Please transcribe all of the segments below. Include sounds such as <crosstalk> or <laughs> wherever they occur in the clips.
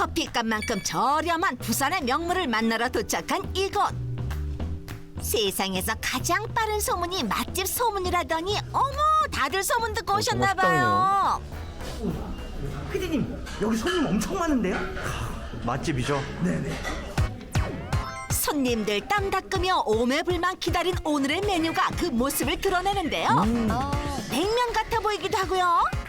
커피값만큼 저렴한 부산의 명물을 만나러 도착한 이곳. 세상에서 가장 빠른 소문이 맛집 소문이라더니 어머 다들 소문 듣고 오셨나 봐요. 피디님 여기 손님 엄청 많은데요? 맛집이죠. 네네. 손님들 땀 닦으며 오매불만 기다린 오늘의 메뉴가 그 모습을 드러내는데요. 냉면 같아 보이기도 하고요.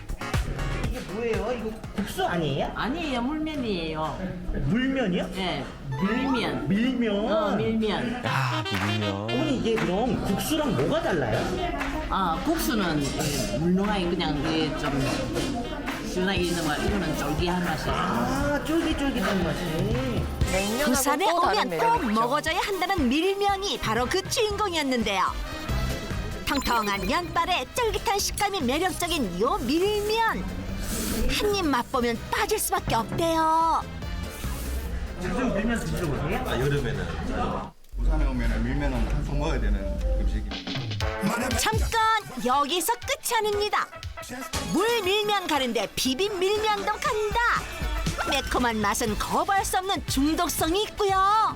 이게 뭐예요? 이거 국수 아니에요? 아니에요 물면이에요. 물면이요? 예, 밀면. 밀면. 어 밀면. 야, 비빔면. 어머니 이게 그럼 국수랑 뭐가 달라요? 아 국수는 이 물렁하게 그냥 이게 좀 시원하게 있는 거 이거는 쫄깃한 맛이에요. 아 쫄깃쫄깃한 맛이. 부산에 또 다른 오면 매력 있죠. 먹어줘야 한다는 밀면이 바로 그 주인공이었는데요. 텅텅한 면발에 쫄깃한 식감이 매력적인 요 밀면. 한 입 맛보면 빠질 수밖에 없대요. 요즘 밀면 드시러 오세요? 아, 여름에는 부산에 오면 밀면은 항상 먹어야 되는 음식입니다. 잠깐 여기서 끝이 아닙니다. 물 밀면 가는데 비빔 밀면도 간다. 매콤한 맛은 거부할 수 없는 중독성이 있고요.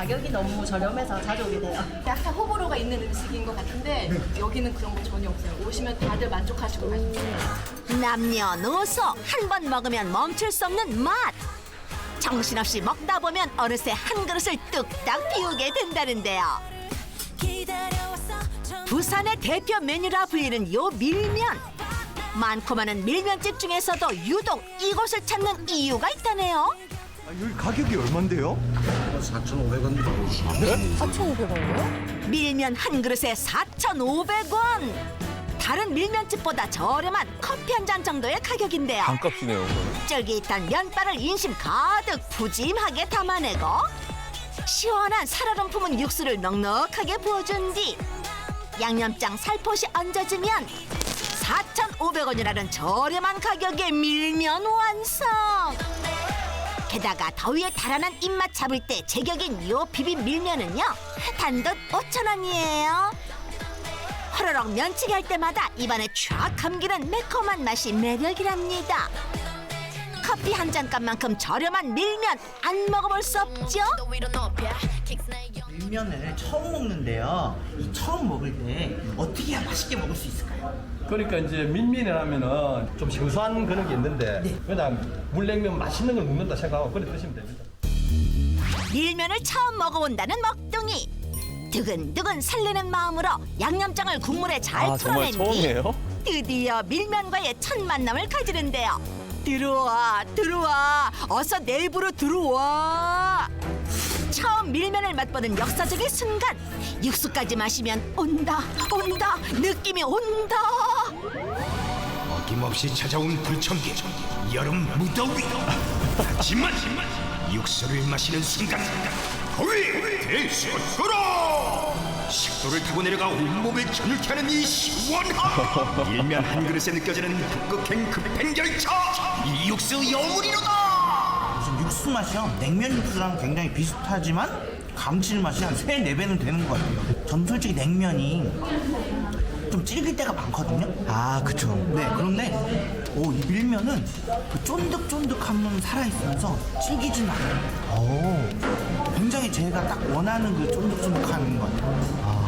가격이 너무 저렴해서 자주 오게 돼요. 약간 호불호가 있는 음식인 것 같은데 여기는 그런 거 전혀 없어요. 오시면 다들 만족하시고 가시세요. 남녀노소 한 번 먹으면 멈출 수 없는 맛. 정신없이 먹다 보면 어느새 한 그릇을 뚝딱 비우게 된다는데요. 부산의 대표 메뉴라 불리는 요 밀면. 많고 많은 밀면집 중에서도 유독 이곳을 찾는 이유가 있다네요. 아, 여기 가격이 얼만데요? 4,500원이요? 밀면 한 그릇에 4,500원. 다른 밀면집보다 저렴한 커피 한 잔 정도의 가격인데요. 반값이네요. 그거는. 쫄깃한 면발을 인심 가득 푸짐하게 담아내고 시원한 살얼음 품은 육수를 넉넉하게 부어준 뒤 양념장 살포시 얹어주면 4,500원이라는 저렴한 가격의 밀면 완성! 게다가 더위에 달아난 입맛 잡을 때 제격인 요 비빔 밀면은요 단돈 5,000원이에요. 호로록 면치기 할 때마다 입안에 쫙 감기는 매콤한 맛이 매력이랍니다 커피 한 잔값만큼 저렴한 밀면 안 먹어볼 수 없죠? 밀면을 처음 먹는데요. 이 처음 먹을 때 어떻게 해야 맛있게 먹을 수 있을까요? 그러니까 이제 밀면이라면은 좀 생소한 그런 게 있는데 그냥 물냉면 맛있는 걸 먹는다 생각하고 그래 드시면 됩니다. 밀면을 처음 먹어본다는 먹둥이 두근두근 설레는 마음으로 양념장을 국물에 잘 아, 정말 풀어낸 뒤 처음이에요? 드디어 밀면과의 첫 만남을 가지는데요 들어와 들어와. 어서 내 입으로 들어와. 처음 밀면을 맛보는 역사적인 순간 육수까지 마시면 온다 온다 느낌이 온다. 어김없이 찾아온 불청기 여름 무더위. 하지만 육수를 마시는 순간 거위 대소토로 식도를 타고 내려가 온몸을 겨누게 하는 이 시원함 <laughs> 일면 한 그릇에 느껴지는 북극행 급행 열차 이 육수 여물이로다 무슨 육수 맛이요? 냉면 육수랑 굉장히 비슷하지만 감칠맛이 한 3, 4배는 되는 것 같아요. 전 솔직히 냉면이 좀 질길 때가 많거든요. 아, 그쵸. 네, 그런데 오, 이 밀면은 그 쫀득쫀득함은 살아있으면서 질기진 않아요. 오. 굉장히 제가 딱 원하는 그 쫀득쫀득함인 것 같아요.